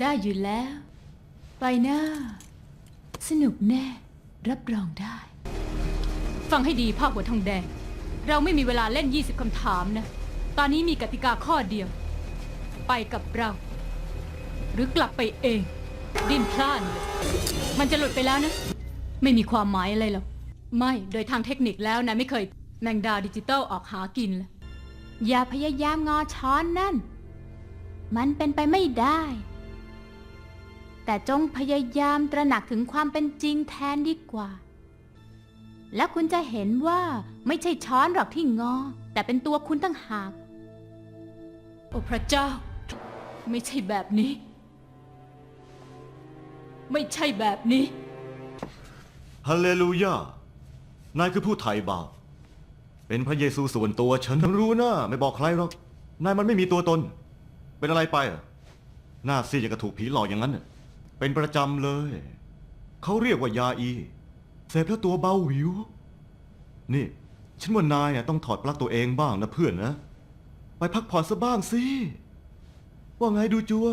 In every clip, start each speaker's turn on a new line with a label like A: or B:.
A: ได้อยู่แล้ว ไปหน้า สนุกแน่ รับรองได้ ฟังให้ดีภาคหัวทองแดง เราไม่มีเวลาเล่น 20 คำถามนะ ตอนนี้มีกติกาข้อเดียว ไปกับเรา หรือกลับไปเอง ดิ้นพล่านเลยมันจะหลุดไปแล้วนะ ไม่มีความหมายอะไรหรอก ไม่ โดยทางเทคนิคแล้วนะไม่เคยแมงดาดิจิตอลออกหากินเลยอย่าพยายามงอช้อนนั่น มันเป็นไปไม่ได้ แต่จงพยายามตระหนักถึงความเป็นจริงแทนดีกว่า แล้วคุณจะเห็นว่าไม่ใช่ช้อนหรอกที่งอ แต่เป็นตัวคุณตั้งหาก โอ้พระเจ้า ไม่ใช่แบบนี้ ไม่ใช่แบบนี้
B: ฮาเลลูยา นายคือผู้ไถ่บาป เป็นพระเยซูส่วนตัวฉันรู้นะไม่บอกใครหรอก นายมันไม่มีตัวตน เป็นอะไรไปอะหน้าซีดอย่างกระถูกผีหลอกอย่างนั้นน่ะ เป็นประจำเลย เขาเรียกว่ายาอีเสพแล้วตัวเบาหวิว นี่ ฉันว่านายอะต้องถอดปลั๊กตัวเองบ้างนะเพื่อนนะ ไปพักผ่อนซะบ้างสิ ว่าไงดูจัว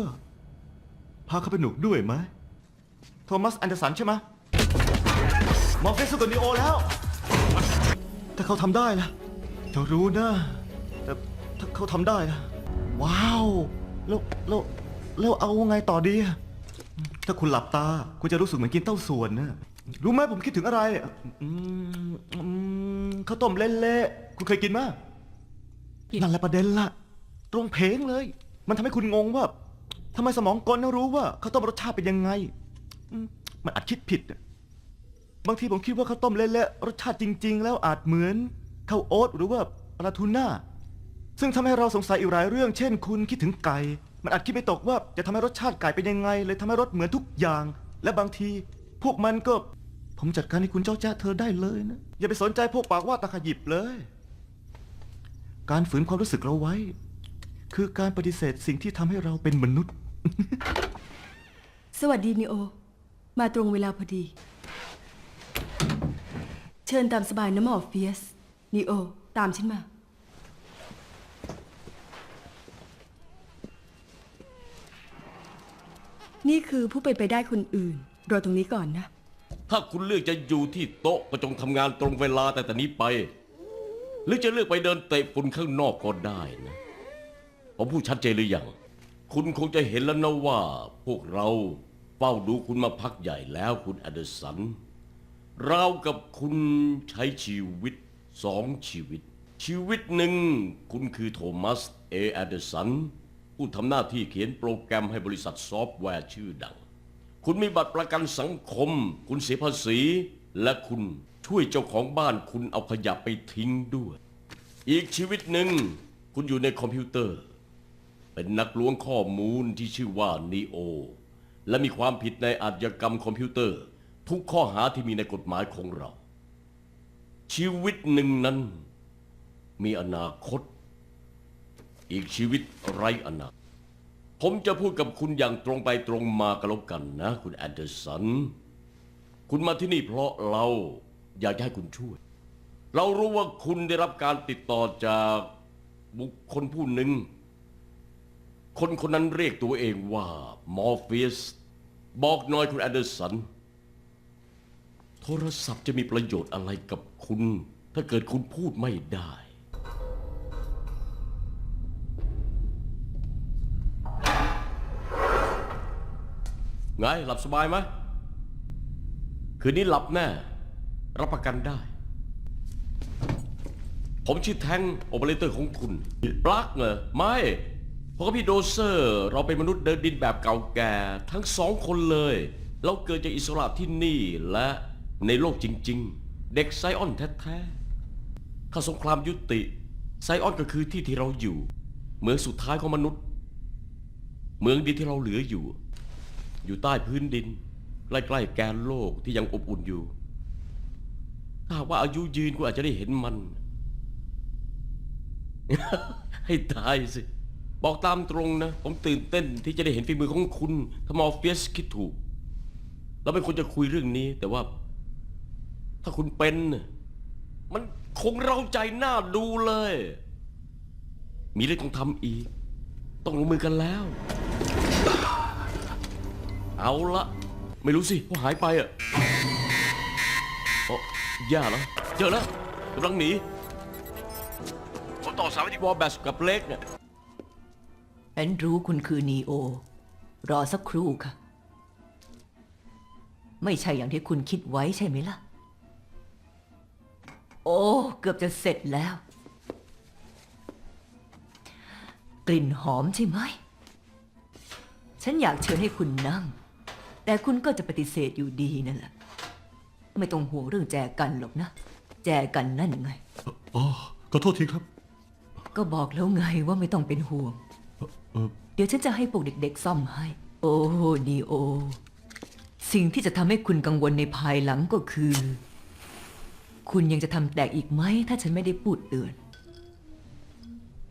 B: พาเขาไปหนุกด้วยไหมโทมัสแอนเดอร์สันใช่ไหมมอร์เฟสสู้กับนีโอแล้ว ถ้าเขาทำได้ล่ะเจ้ารู้นะ แต่ถ้าเขาทำได้ล่ะว้าว แล้วแล้วแล้วเอาไงต่อดีอะ ถ้าคุณหลับตา คุณจะรู้สึกเหมือนกินเต้าส่วนนะรู้ไหมผมคิดถึงอะไรอืมอืมข้าวต้มเละๆคุณเคยกินไหม
A: กิน
B: นั่นแหละประเด็นละตรงเพงเลย มันทำให้คุณงงว่าทำไมสมองกลนะรู้ว่าข้าวต้มรสชาติเป็นยังไงอืมมันอาจคิดผิดอะบางทีผมคิดว่าข้าวต้มเละๆรสชาติจริง ๆ แล้วอาจเหมือนข้าวโอ๊ตหรือว่าปลาทูน่าซึ่งทำให้เราสงสัยอีกหลายเรื่อง เช่น คุณคิดถึงไก่ มันอาจคิดไม่ตกว่าจะทำให้รสชาติไก่เป็นยังไง เลยทำให้รสเหมือนทุกอย่าง และบางที พวกมันก็ ผมจัดการให้คุณเจ้าแจ๊ะเธอได้เลยนะ อย่าไปสนใจพวกปากว่าตาขยิบเลย การฝืนความรู้สึกเราไว้ คือการปฏิเสธสิ่งที่ทำให้เราเป็นมนุษย์
C: สวัสดีนิโอ มาตรงเวลาพอดี เชิญตามสบายนะหมอเฟียสนิโอ ตามฉันมา นี่คือผู้ไปนไปได้คนอื่น รอตรงนี้ก่อนนะ
D: ถ้าคุณเลือกจะอยู่ที่โต๊ะก็จงทำงานตรงเวลาแต่แต่นี้ไป หรือจะเลือกไปเดินเตะฝุ่นข้างนอกก็ได้นะผมพูดชัดเจนหรือยัง คุณคงจะเห็นแล้วนะว่า พวกเราเฝ้าดูคุณมาพักใหญ่แล้วคุณอเดอร์สัน เรากับคุณใช้ชีวิตสองชีวิต ชีวิตหนึ่งคุณคือโทมัสเออเดอร์สัน ผู้ทำหน้าที่เขียนโปรแกรมให้บริษัทซอฟต์แวร์ชื่อดัง คุณมีบัตรประกันสังคม คุณเสียภาษี และคุณช่วยเจ้าของบ้านคุณเอาขยะไปทิ้งด้วย อีกชีวิตหนึ่ง คุณอยู่ในคอมพิวเตอร์ เป็นนักล้วงข้อมูลที่ชื่อว่านีโอและมีความผิดในอาชญากรรมคอมพิวเตอร์ ทุกข้อหาที่มีในกฎหมายของเรา ชีวิตหนึ่งนั้น มีอนาคต อีกชีวิตไร้อนาคตผมจะพูดกับคุณอย่างตรงไปตรงมากันแล้วกันนะ คุณแอนเดอร์สัน คุณมาที่นี่เพราะเราอยากจะให้คุณช่วย เรารู้ว่าคุณได้รับการติดต่อจากบุคคลผู้หนึ่ง คนคนนั้นเรียกตัวเองว่ามอร์ฟีสบอกหน่อยคุณแอนเดอร์สัน โทรศัพท์จะมีประโยชน์อะไรกับคุณ ถ้าเกิดคุณพูดไม่ได้ ไงหลับสบายไหมคืนนี้หลับแน่ รับประกันได้ ผมชื่อแทงโอเปอเรเตอร์ของคุณ ปลั๊กเหรอ ไม่ เพราะกับพี่โดเซอร์ เราเป็นมนุษย์เดินดินแบบเก่าแก่ ทั้งสองคนเลย เราเกิดจากอิสระที่นี่และในโลกจริง ๆ เด็กไซออนแท้ๆข้าสงครามยุติ ไซออนก็คือที่ที่เราอยู่ เมืองสุดท้ายของมนุษย์ เมืองเดียวที่เราเหลืออยู่ อยู่ใต้พื้นดิน ใกล้ๆแกนโลกที่ยังอบอุ่นอยู่ ถ้าหากว่าอายุยืนกูอาจจะได้เห็นมัน ให้ตายสิ บอกตามตรงนะ ผมตื่นเต้นที่จะได้เห็นฝีมือของคุณถ้ามอร์เฟียสคิดถูก เราเป็นคนจะคุยเรื่องนี้ แต่ว่า ถ้าคุณเป็น มันคงเราใจหน้าดูเลย มีเรื่องต้องทำอีก ต้องลงมือกันแล้ว เอาละไม่รู้สิว่าหายไปอะโอ้ย่าแล้วเจอแล้วกำลังหนีผมต่อสายไปที่วอลแบสกับเล็กเนี่ย
E: ฉันรู้คุณคือนีโอ รอสักครู่ค่ะ ไม่ใช่อย่างที่คุณคิดไว้ใช่ไหมล่ะ โอ้ เกือบจะเสร็จแล้ว กลิ่นหอมใช่ไหม ฉันอยากเชิญให้คุณนั่ง แต่คุณก็จะปฏิเสธอยู่ดีนั่นแหละ ไม่ต้องห่วงเรื่องแจกันหรอกนะ แจกันนั่นไง
F: อ๋อขอโทษทีครับ
E: ก็บอกแล้วไงว่าไม่ต้องเป็นห่วง
F: เออ
E: เดี๋ยวฉันจะให้พวกเด็กๆซ่อมให้ โอ้นีโอ สิ่งที่จะทำให้คุณกังวลในภายหลังก็คือ คุณยังจะทำแตกอีกไหม ถ้าฉันไม่ได้พูดเตือน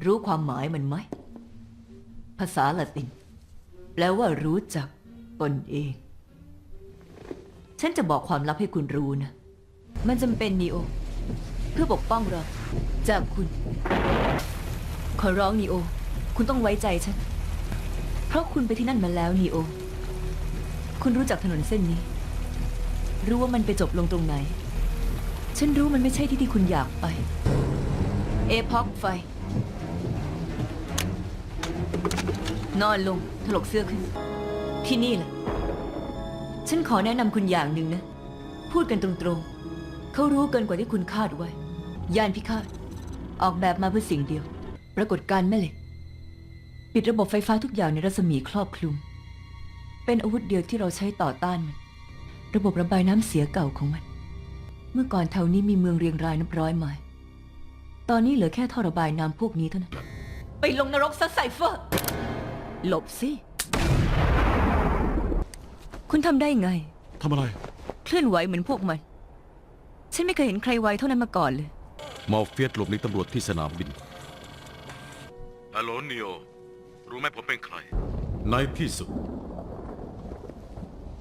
E: รู้ความหมายมันไหม ภาษาละติน แปลว่ารู้จัก ตนเอง ฉันจะบอกความลับให้คุณรู้นะ มันจำเป็นนีโอ เพื่อปกป้องเราจากคุณ ขอร้องนีโอ คุณต้องไว้ใจฉัน เพราะคุณไปที่นั่นมาแล้วนีโอ คุณรู้จักถนนเส้นนี้ รู้ว่ามันไปจบลงตรงไหน ฉันรู้มันไม่ใช่ที่ที่คุณอยากไป เอพ็อกไฟ นอนลงถลกเสื้อขึ้น ที่นี่แหละ ฉันขอแนะนำคุณอย่างหนึ่งนะ พูดกันตรงๆ เขารู้เกินกว่าที่คุณคาดไว้ ยานพิฆาต ออกแบบมาเพื่อสิ่งเดียว ปรากฏการณ์แม่เหล็ก ปิดระบบไฟฟ้าทุกอย่างในรัศมีครอบคลุม เป็นอาวุธเดียวที่เราใช้ต่อต้านมัน ระบบระบายน้ำเสียเก่าของมัน เมื่อก่อนแถวนี้มีเมืองเรียงรายนับร้อยไมล์ตอนนี้เหลือแค่ท่อระบายน้ำพวกนี้เท่านั้น ไปลงนรกซะไซเฟอร์ หลบสิ คุณทำได้ไง
F: ทำอะไร
E: เคลื่อนไหวเหมือนพวกมัน ฉันไม่เคยเห็นใครไวเท่านั้นมาก่อนเลย
G: มาเฟียสหลบหนีตำรวจที่สนามบิน
F: ฮัลโหลนิโอรู้ไหมผมเป็นใคร
G: ในที่สุด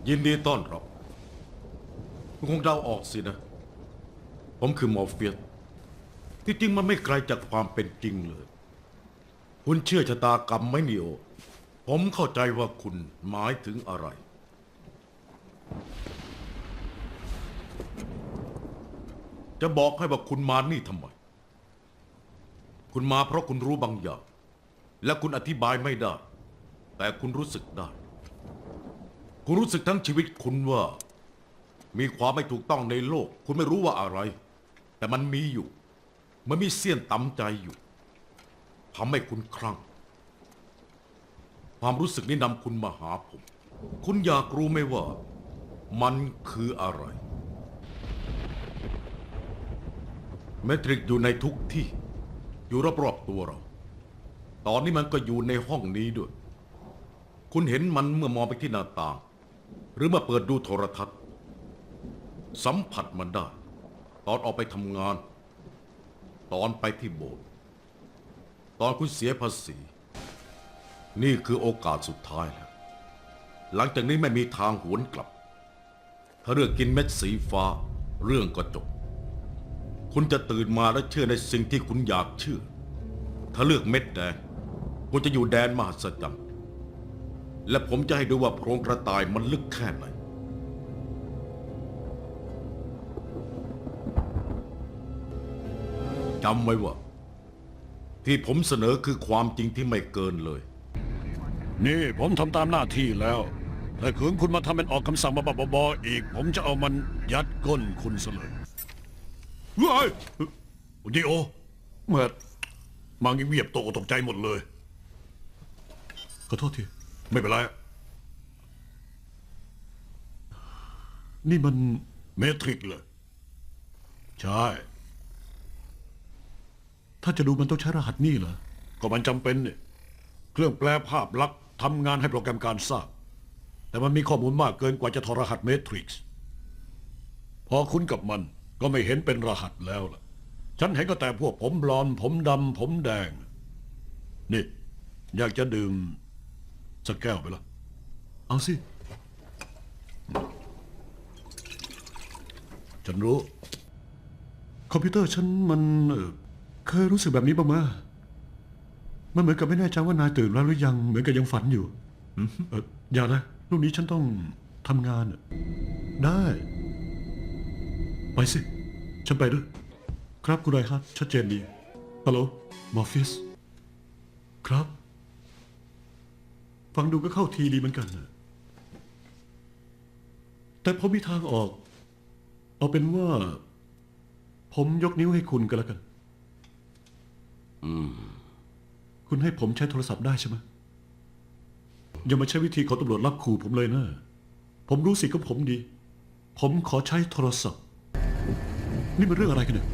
G: ยินดีต้อนรับคุณคงเดาออกสินะ ผมคือมอร์เฟียสที่จริงมันไม่ไกลจากความเป็นจริงเลย คุณเชื่อชะตากรรมไหมนิโอ ผมเข้าใจว่าคุณหมายถึงอะไร จะบอกให้ว่าคุณมานี่ทำไม คุณมาเพราะคุณรู้บางอย่าง และคุณอธิบายไม่ได้ แต่คุณรู้สึกได้ คุณรู้สึกทั้งชีวิตคุณว่า มีความไม่ถูกต้องในโลก คุณไม่รู้ว่าอะไร แต่มันมีอยู่ มันมีเสี้ยนตำใจอยู่ทำให้คุณคลั่ง ความรู้สึกนี้นำคุณมาหาผม คุณอยากรู้ไหมว่า มันคืออะไร เมทริกอยู่ในทุกที่ อยู่รอบๆตัวเรา ตอนนี้มันก็อยู่ในห้องนี้ด้วย คุณเห็นมันเมื่อมองไปที่หน้าต่าง หรือมาเปิดดูโทรทัศน์ สัมผัสมันได้ ตอนออกไปทำงาน ตอนไปที่โบสถ์ตอนคุณเสียภาษี นี่คือโอกาสสุดท้ายแล้ว หลังจากนี้ไม่มีทางหวนกลับ ถ้าเลือกกินเม็ดสีฟ้าเรื่องก็จบ คุณจะตื่นมาและเชื่อในสิ่งที่คุณอยากเชื่อ ถ้าเลือกเม็ดแดงคุณจะอยู่แดนมหัศจรรย์ และผมจะให้ดูว่าโพรงกระต่ายมันลึกแค่ไหน จำไว้ว่า ที่ผมเสนอคือความจริงที่ไม่เกินเลย
F: นี่ผมทำตามหน้าที่แล้วแต่ขืนคุณมาทำเป็นออกคำสั่งมาบอๆอีก ผมจะเอามันยัดก้นคุณซะเลย เฮ้ยดิโอเมื่อมังเวียบตกตกใจหมดเลย ขอโทษที ไม่เป็นไร นี่มันเมทริกเลย ใช่ ถ้าจะดูมันต้องใช้รหัสนี่เหรอ ก็มันจำเป็นเนี่ยเครื่องแปลภาพลักษณ์ทำงานให้โปรแกรมการทราบ แต่มันมีข้อมูลมากเกินกว่าจะทอรหัสเมทริกซ์ พอคุ้นกับมัน ก็ไม่เห็นเป็นรหัสแล้วล่ะ ฉันเห็นก็แต่พวกผมบลอนด์ผมดำผมแดง นี่ อยากจะดื่มสักแก้วไปละเอาสิ ฉันรู้ คอมพิวเตอร์ฉันมันเอ่อเคยรู้สึกแบบนี้บ้างไหมมันเหมือนกับไม่แน่ใจว่านายตื่นแล้วหรือยัง เหมือนกับยังฝันอยู่เอออย่านะรุ่นนี้ฉันต้องทำงานน่ะได้ ไปสิ ฉันไปด้วย ครับคุณไรฮัทชัดเจนดี ฮัลโหล มอร์ฟิส ครับ ฟังดูก็เข้าทีดีเหมือนกันนะแต่ผมมีทางออก เอาเป็นว่า ผมยกนิ้วให้คุณก็แล้วกัน คุณให้ผมใช้โทรศัพท์ได้ใช่ไหมอย่ามาใช้วิธีของตำรวจรับขู่ผมเลยนะ ผมรู้สิทธิ์ของผมดี ผมขอใช้โทรศัพท์ นี่มันเรื่องอะไรกันเนี่ย